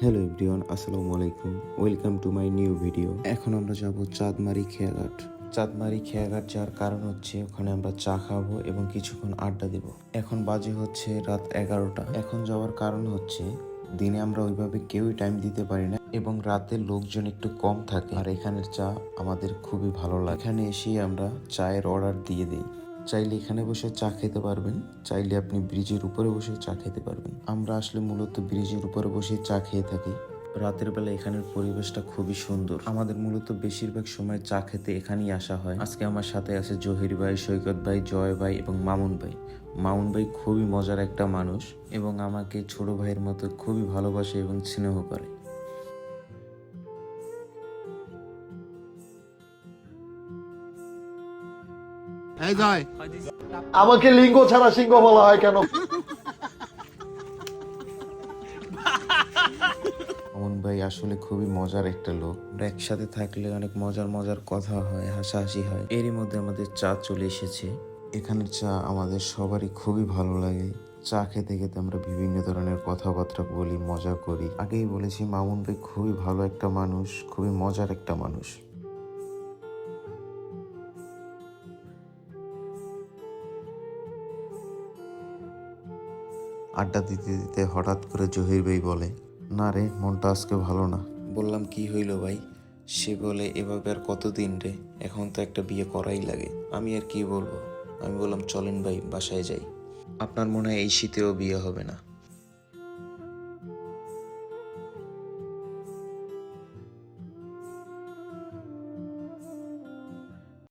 Hello everyone, আসসালামু আলাইকুম। Welcome to my new video. এখন আমরা যাব চাঁদমারি খেয়াঘাট। চাঁদমারি খেয়াঘাট যাওয়ার কারণ হচ্ছে ওখানে আমরা চা খাব এবং কিছুক্ষণ আড্ডা দেব। এখন বাজে হচ্ছে রাত এগারোটা। এখন যাওয়ার কারণ হচ্ছে দিনে আমরা ওইভাবে কেউই টাইম দিতে পারি না এবং রাতে লোকজন একটু কম থাকে। আর এখানের চা আমাদের খুবই ভালো লাগে। এখানে এসেই আমরা চায়ের অর্ডার দিয়ে দিই। চাইলে এখানে বসে চা খেতে পারবেন, চাইলে আপনি ব্রিজের উপরে বসে চা খেতে পারবেন। আমরা আসলে মূলত ব্রিজের উপরে বসে চা খেয়ে থাকি। রাতের বেলা এখানের পরিবেশটা খুবই সুন্দর। আমাদের মূলত বেশিরভাগ সময় চা খেতে এখানেই আসা হয়। আজকে আমার সাথে আছে জহির ভাই, সৈকত ভাই, জয় ভাই এবং মামুন ভাই। মামুন ভাই খুবই মজার একটা মানুষ এবং আমাকে ছোট ভাইয়ের মতো খুবই ভালোবাসে এবং স্নেহ করে। এই জয় আমাকে লিঙ্গ ছাড়া সিংহ বলা হয় কেন? মামুন ভাই আসলে খুবই মজার একটা লোক। আমরা একসাথে থাকলে অনেক মজার মজার কথা হয় হাসাহাসি হয়। এরই মধ্যে আমাদের চা চলে এসেছে। এখানের চা আমাদের সবারই খুবই ভালো লাগে। চা খেতে খেতে আমরা বিভিন্ন ধরনের কথাবার্তা বলি মজা করি। আগেই বলেছি মামুন ভাই খুবই ভালো একটা মানুষ খুবই মজার একটা মানুষ। আড্ডা দিতে দিতে হঠাৎ করে জহির ভাই বলে, না রে, মনটা আজকে ভালো না। বললাম, কি হইল ভাই? সে বলে, এভাবে আর কতদিন রে? এখন তো একটা বিয়ে করাই লাগে। আমি আর কি বলব? আমি বললাম, চলেন ভাই, বাসায় যাই। আপনার মনে হয় এই শীতেও বিয়ে হবে না?